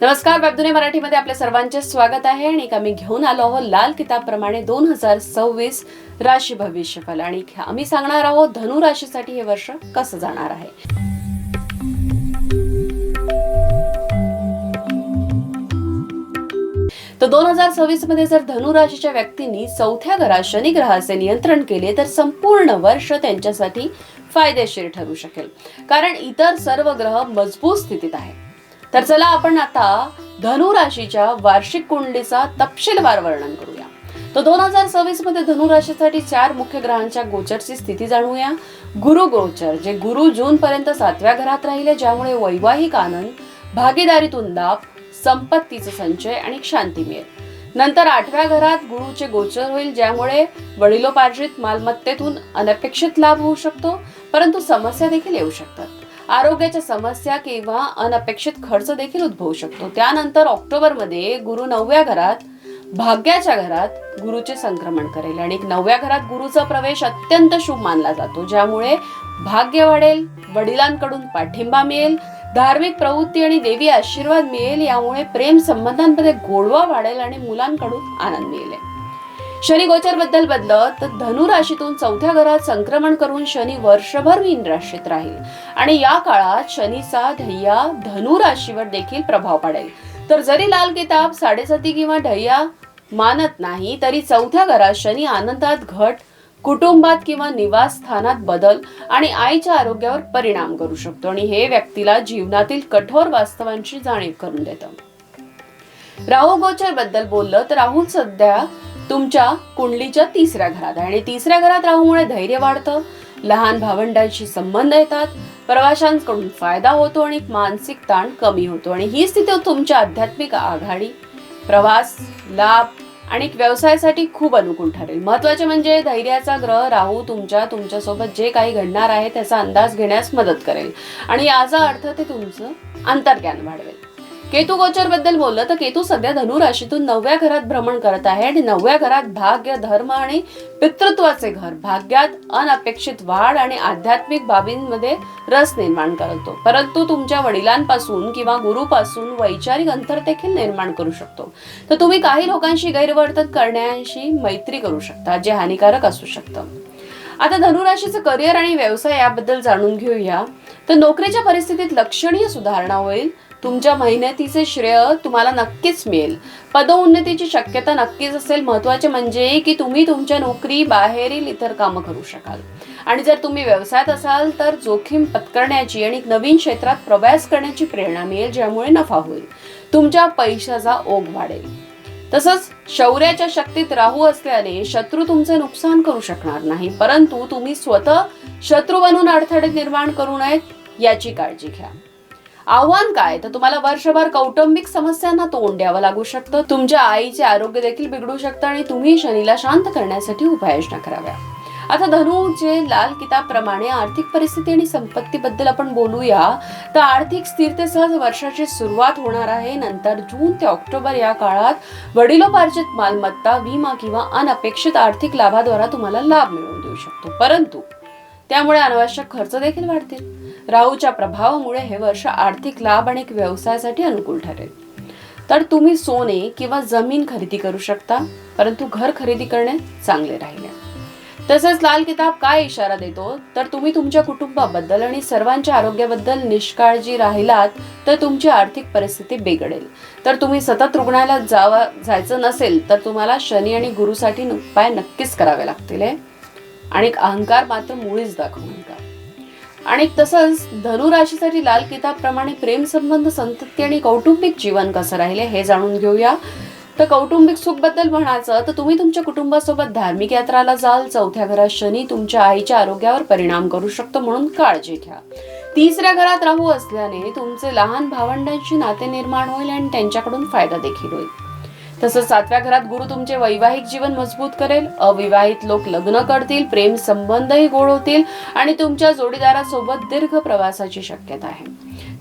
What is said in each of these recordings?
नमस्कार वेबदुने मराठीमध्ये आपल्या सर्वांचे स्वागत आहे आणि आम्ही घेऊन आलो आहोत लाल किताबप्रमाणे दोन हजार सव्वीस राशी भविष्यफल आणि आम्ही सांगणार आहोत धनु राशीसाठी हे वर्ष कसं जाणार आहे. तर दोन हजार सव्वीसमध्ये जर धनु राशीच्या व्यक्तींनी चौथ्या घरात शनी ग्रहाचे नियंत्रण केले तर संपूर्ण वर्ष त्यांच्यासाठी फायदेशीर ठरू शकेल. कारण इतर सर्व ग्रह मजबूत स्थितीत आहेत. तर चला आपण आता धनुराशीच्या वार्षिक कुंडलीचा तपशीलवार वर्णन करूया. तर दोन हजार सव्वीसमध्ये धनुराशीसाठी चार मुख्य ग्रहांच्या गोचरची स्थिती जाणूया. गुरु गोचर जे गुरु जून पर्यंत सातव्या घरात राहिले ज्यामुळे वैवाहिक आनंद भागीदारीतून लाभ संपत्तीचे संचय आणि शांती मिळेल. नंतर आठव्या घरात गुरुचे गोचर होईल ज्यामुळे वडिलोपार्जित मालमत्तेतून अनपेक्षित लाभ होऊ शकतो परंतु समस्या देखील येऊ शकतात. आरोग्याच्या समस्या किंवा अनपेक्षित खर्च देखील उद्भवू शकतो. त्यानंतर ऑक्टोबरमध्ये गुरु नवव्या घरात भाग्याच्या घरात गुरुचे संक्रमण करेल आणि नवव्या घरात गुरुचा प्रवेश अत्यंत शुभ मानला जातो. ज्यामुळे भाग्य वाढेल वडिलांकडून पाठिंबा मिळेल धार्मिक प्रवृत्ती आणि देवी आशीर्वाद मिळेल यामुळे प्रेम संबंधांमध्ये गोडवा वाढेल आणि मुलांकडून आनंद मिळेल. शनी गोचरबद्दल बदलत तर धनु राशीतून चौथ्या घरात संक्रमण करून शनी वर्षभर मीन राशीत राहील. आणि या काळात शनीचा ढय्या धनु राशीवर देखील प्रभाव पडेल. तर जरी लाल किताब साडेसाती किंवा ढय्या मानत नाही तरी चौथ्या घरात शनी आनंदात घट कुटुंबात किंवा निवासस्थानात बदल आणि आईच्या आरोग्यावर परिणाम करू शकतो. आणि हे व्यक्तीला जीवनातील कठोर वास्तवांची जाणीव करून देतं. राहू गोचरबद्दल बोललं तर राहू सध्या तुमच्या कुंडलीच्या तिसऱ्या घरात आहे. आणि तिसऱ्या घरात राहूमुळे धैर्य वाढतं लहान भावंडांशी संबंध येतात प्रवाशांकडून फायदा होतो आणि मानसिक ताण कमी होतो. आणि ही स्थिती तुमच्या आध्यात्मिक आघाडी प्रवास लाभ आणि व्यवसायासाठी खूप अनुकूल ठरेल. महत्त्वाचे म्हणजे धैर्याचा ग्रह राहू तुमच्या तुमच्यासोबत जे काही घडणार आहे त्याचा अंदाज घेण्यास मदत करेल. आणि याचा अर्थ ते तुमचं अंतर्ज्ञान वाढवेल. केतू गोचरबद्दल बोललं तर केतू सध्या धनु राशीतून नवव्या घरात भ्रमण करत आहे आणि नवव्या घरात भाग्य धर्म आणि पितृत्वाचे घर. भाग्यात अनपेक्षित वाढ आणि आध्यात्मिक बाबींमध्ये रस निर्माण करतो. परंतु तुमच्या वडिलांपासून किंवा गुरुपासून वैचारिक अंतर देखील निर्माण करू शकतो. तर तुम्ही काही लोकांशी गैरवर्तन करण्याशी मैत्री करू शकता जे हानिकारक असू शकतं. आता धनुराशीचं करिअर आणि व्यवसाय याबद्दल जाणून घेऊया. तर नोकरीच्या परिस्थितीत लक्षणीय सुधारणा होईल. तुमच्या मेहनतीचे श्रेय तुम्हाला नक्कीच मिळेल. पदोन्नतीची शक्यता नक्कीच असेल. महत्त्वाचे म्हणजे की तुम्ही तुमच्या नोकरी बाहेरील इतर कामं करू शकाल. आणि जर तुम्ही व्यवसायात असाल तर जोखीम पत्करण्याची आणि नवीन क्षेत्रात प्रवास करण्याची प्रेरणा मिळेल ज्यामुळे नफा होईल. तुमच्या पैशाचा ओघ वाढेल. तसंच शौर्याच्या शक्तीत राहू असल्याने शत्रू तुमचे नुकसान करू शकणार नाही. परंतु तुम्ही स्वतः शत्रू बनून अडथळे निर्माण करू नयेत याची काळजी घ्या. आव्हान काय? तर तुम्हाला वर्षभर कौटुंबिक समस्यांना तोंड द्यावं लागू शकतं. तुमच्या आईचे आरोग्य देखील बिघडू शकतं आणि तुम्ही शनीला शांत करण्यासाठी उपाययोजना कराव्या आता धनुचे लाल किताब प्रमाणे आर्थिक परिस्थिती आणि संपत्तीबद्दल आपण बोलूया तर आर्थिक स्थिरतेसह वर्षाची सुरुवात होणार आहे. नंतर जून ते ऑक्टोबर या काळात वडिलोपार्जित मालमत्ता विमा किंवा अनपेक्षित आर्थिक लाभाद्वारा तुम्हाला लाभ मिळवून देऊ शकतो. परंतु त्यामुळे अनावश्यक खर्च देखील वाढतील. राहूच्या प्रभावामुळे हे वर्ष आर्थिक लाभ आणि व्यवसायासाठी अनुकूल ठरेल. तर तुम्ही सोने किंवा जमीन खरेदी करू शकता परंतु घर खरेदी करणे चांगले राहिले. तसंच लाल किताब काय इशारा देतो? तर तुम्ही तुमच्या कुटुंबाबद्दल आणि सर्वांच्या आरोग्याबद्दल निष्काळजी राहिलात तर तुमची आर्थिक परिस्थिती बिघडेल. तर तुम्ही सतत रुग्णालयात जावा जायचं नसेल तर तुम्हाला शनी आणि गुरुसाठी उपाय नक्कीच करावे लागतील आणि अहंकार मात्र मुळीच दाखवू नका आणि तसंच धनु राशीसाठी लाल किताब प्रमाणे प्रेम संबंध संतती आणि कौटुंबिक जीवन कसं राहिले हे जाणून घेऊया. तर कौटुंबिक सुखबद्दल म्हणायचं तर तुम्ही तुमच्या कुटुंबासोबत धार्मिक यात्राला जाल चौथ्या घरात शनी तुमच्या आईच्या आरोग्यावर परिणाम करू शकतो म्हणून काळजी घ्या. तिसऱ्या घरात राहू असल्याने तुमचे लहान भावंडांशी नाते निर्माण होईल आणि त्यांच्याकडून फायदा देखील होईल. तसंच सातव्या घरात गुरु तुमचे वैवाहिक जीवन मजबूत करेल अविवाहित लोक लग्न करतील प्रेम संबंधही गोड होतील आणि तुमच्या जोडीदारासोबत दीर्घ प्रवासाची शक्यता आहे.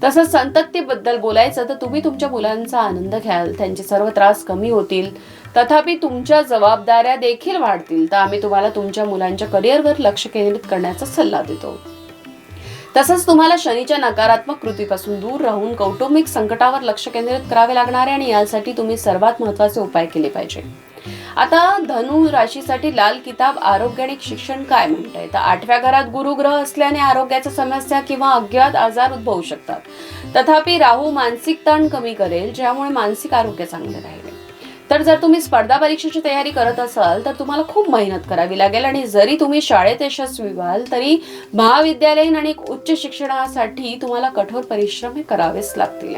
तसंच संततीबद्दल बोलायचं तर तुम्ही तुमच्या मुलांचा आनंद घ्याल त्यांचे सर्व त्रास कमी होतील. तथापि तुमच्या जबाबदाऱ्या देखील वाढतील. तर आम्ही तुम्हाला तुमच्या मुलांच्या करिअरवर लक्ष केंद्रित करण्याचा सल्ला देतो. तसंच तुम्हाला शनीच्या नकारात्मक कृतीपासून दूर राहून कौटुंबिक संकटावर लक्ष केंद्रित करावे लागणार आहे आणि यासाठी तुम्ही सर्वात महत्त्वाचे उपाय केले पाहिजे. आता धनु राशीसाठी लाल किताब आरोग्य आणि शिक्षण काय म्हणतंय? तर आठव्या घरात गुरुग्रह असल्याने आरोग्याच्या समस्या किंवा अज्ञात आजार उद्भवू शकतात. तथापि राहू मानसिक ताण कमी करेल ज्यामुळे मानसिक आरोग्य चांगले राहील. तर जर तुम्ही स्पर्धा परीक्षेची तयारी करत असाल तर तुम्हाला खूप मेहनत करावी लागेल आणि जरी तुम्ही शाळेत यशस्वी व्हाल तरी महाविद्यालयीन आणि उच्च शिक्षणासाठी तुम्हाला कठोर परिश्रम हे करावेच लागतील.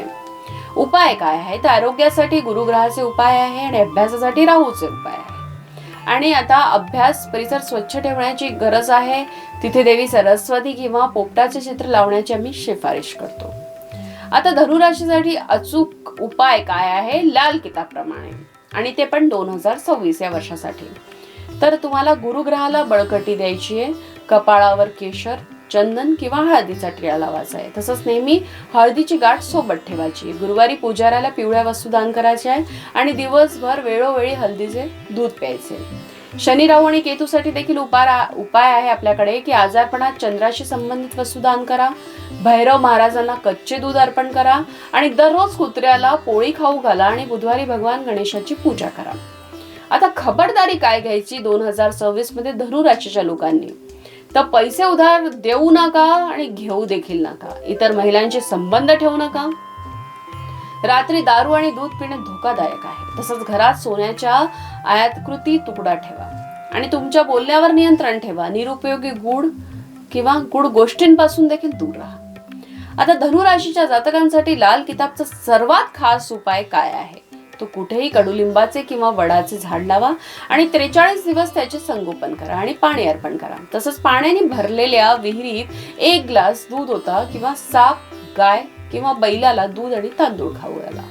उपाय काय आहे तर आरोग्यासाठी गुरुग्रहाचे उपाय आहे आणि अभ्यासासाठी राहूचे उपाय आहे. आणि आता अभ्यास परिसर स्वच्छ ठेवण्याची गरज आहे. तिथे देवी सरस्वती किंवा पोपटाचे चित्र लावण्याची आम्ही शिफारिश करतो. आता धनुराशीसाठी अचूक उपाय काय आहे? लाल किताबप्रमाणे. आणि ते पण दोन हजार सव्वीस या वर्षासाठी. तर तुम्हाला गुरुग्रहाला बळकटी द्यायची आहे. कपाळावर केशर चंदन किंवा हळदीचा टिळा लावायचा आहे. तसंच नेहमी हळदीची गाठ सोबत ठेवायची गुरुवारी पुजाऱ्याला पिवळ्या वस्तू दान करायच्या आहे आणि दिवसभर वेळोवेळी हळदीचे दूध प्यायचे शनी राहू आणि केतूसाठी देखील उपाय उपाय आहे आपल्याकडे की आजारपणात चंद्राशी संबंधित वस्तू दान करा भैरव महाराजांना कच्चे दूध अर्पण करा आणि दररोज कुत्र्याला पोळी खाऊ घाला आणि बुधवारी भगवान गणेशाची पूजा करा. आता खबरदारी काय घ्यायची दोन हजार सव्वीसमध्ये धनु राशीच्या लोकांनी? तर पैसे उधार देऊ नका आणि घेऊ देखील नका. इतर महिलांचे संबंध ठेवू नका. रात्री दारू आणि दूध पिणे धोकादायक आहे. तसंच घरात सोन्याच्या आयातकृती तुकडा ठेवा. आणि तुमच्या बोलण्यावर नियंत्रण ठेवा. निरुपयोगी गुड किंवा गुड गोष्टींपासून देखील दूर राहा. आता धनुराशीच्या जातकांसाठी लाल किताबचा सर्वात खास उपाय काय आहे? तो कुठेही कडुलिंबाचे किंवा वडाचे झाड लावा आणि त्रेचाळीस दिवस त्याचे संगोपन करा आणि पाणी अर्पण करा. तसंच पाण्याने भरलेल्या विहिरीत एक ग्लास दूध होता किंवा साप गाय किंवा बैलाला दूध आणि तांदूळ खाऊ घाला.